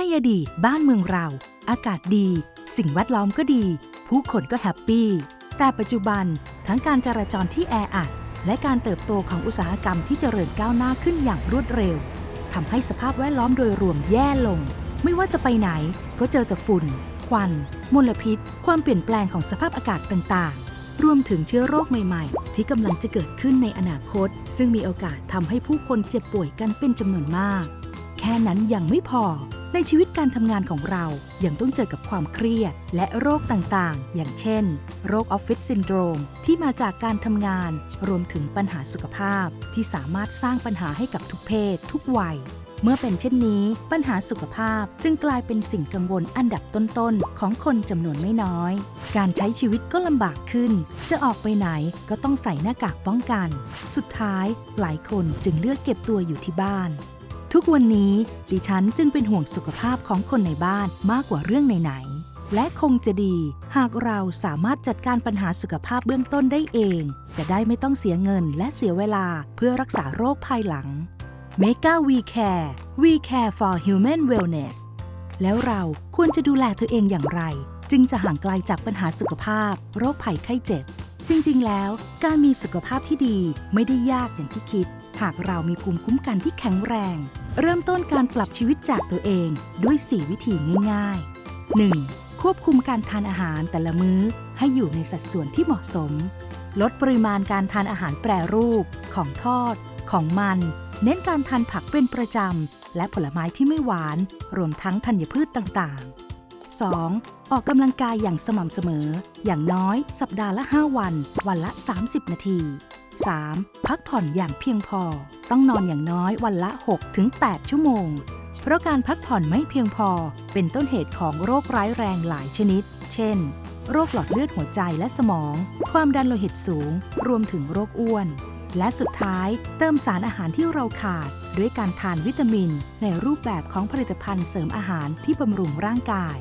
ในอดีตบ้านเมืองเรา อากาศดี สิ่งแวดล้อมก็ดี ผู้คนก็แฮปปี้ แต่ปัจจุบันทั้งการจราจรที่แออัด และการเติบโตของอุตสาหกรรมที่เจริญก้าวหน้าขึ้นอย่างรวดเร็วทำให้สภาพแวดล้อมโดยรวมแย่ลง ไม่ว่าจะไปไหนก็เจอแต่ฝุ่น ควัน มลพิษ ความเปลี่ยนแปลงของสภาพอากาศต่างๆ รวมถึงเชื้อโรคใหม่ๆ ที่กำลังจะเกิดขึ้นในอนาคต ซึ่งมีโอกาสทำให้ผู้คนเจ็บป่วยกันเป็นจำนวนมาก แค่นั้นยังไม่พอ ในชีวิตการทำงานของเรายังต้องเจอกับความเครียด และโรคต่างๆ อย่างเช่น โรคออฟฟิศซินโดรม ที่มาจากการทำงาน รวมถึงปัญหาสุขภาพ ที่สามารถสร้างปัญหาให้กับทุกเพศ ทุกวัย เมื่อเป็นเช่นนี้ ปัญหาสุขภาพจึงกลายเป็นสิ่งกังวลอันดับต้นๆ ของคนจำนวนไม่น้อย การใช้ชีวิตก็ลำบากขึ้น จะออกไปไหนก็ต้องใส่หน้ากากป้องกัน สุดท้ายหลายคนจึงเลือกเก็บตัวอยู่ที่บ้าน ทุกวันนี้ดิฉันจึงเป็นห่วงสุขภาพของคนในบ้านมากกว่าเรื่องไหนๆ และคงจะดี หากเราสามารถจัดการปัญหาสุขภาพเบื้องต้นได้เอง จะได้ไม่ต้องเสียเงินและเสียเวลาเพื่อรักษาโรคภายหลัง Mega We Care We Care for Human Wellness แล้วเราควรจะดูแลตัวเองอย่างไร จึงจะห่างไกลจากปัญหาสุขภาพ โรคภัยไข้เจ็บ จริง ๆ แล้ว การมีสุขภาพที่ดีไม่ได้ยากอย่างที่คิด หากเรามีภูมิคุ้มกันที่แข็งแรง เริ่มต้นการปรับชีวิตจากตัวเองด้วย 4 วิธีง่าย ๆ 1. ควบคุมการทานอาหารแต่ละมื้อ ให้อยู่ในสัดส่วนที่เหมาะสม ลดปริมาณการทานอาหารแปรรูป ของทอด ของมัน เน้นการทานผักเป็นประจำ และผลไม้ที่ไม่หวาน รวมทั้งธัญพืชต่างๆ 2. ออกกำลังกายอย่างสม่ำเสมอ อย่างน้อยสัปดาห์ละ 5 วัน วันละ 30 นาที 3. พักผ่อนอย่างเพียงพอ ต้องนอนอย่างน้อยวันละ 6-8 ชั่วโมง เพราะการพักผ่อนไม่เพียงพอเป็นต้นเหตุของโรคร้ายแรงหลายชนิด เช่น โรคหลอดเลือดหัวใจและสมอง ความดันโลหิตสูง รวมถึงโรคอ้วน และสุดท้ายเติมสารอาหารที่เราขาด ด้วยการทานวิตามิน ในรูปแบบของผลิตภัณฑ์เสริมอาหารที่บำรุงร่างกาย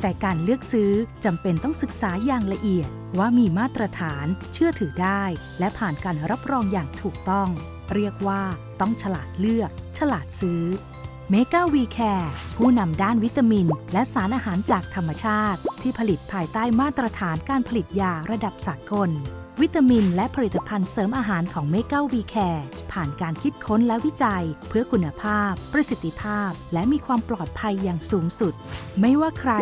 แต่การเลือกซื้อจำเป็นต้องศึกษาอย่างละเอียด ว่ามีมาตรฐาน เชื่อถือได้ และผ่านการรับรองอย่างถูกต้อง เรียกว่าต้องฉลาดเลือก ฉลาดซื้อเมกาวีแคร์ผู้นำด้านวิตามิน และสารอาหารจากธรรมชาติ ที่ผลิตภายใต้มาตรฐานการผลิตยาระดับสากล วิตามินและผลิตภัณฑ์เสริมอาหารของเมกาวีแคร์ผ่านการคิดค้นและวิจัย เพื่อคุณภาพ ประสิทธิภาพ และมีความปลอดภัยอย่างสูงสุด ไม่ว่าใคร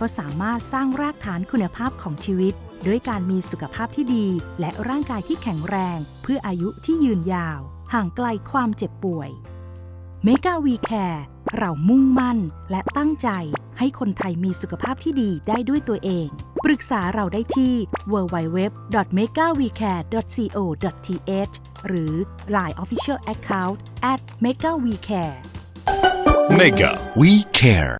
ก็สามารถสร้างรากฐานคุณภาพของชีวิต ด้วยการมีสุขภาพที่ดี และร่างกายที่แข็งแรง เพื่ออายุที่ยืนยาว ห่างไกลความเจ็บป่วยเมกาวีแคร์เรามุ่งมั่นและตั้งใจให้คนไทยมีสุขภาพที่ดีได้ด้วยตัวเอง ปรึกษาเราได้ที่ www.megawecare.co.th หรือ Line Official Account at megawecare Mega We Care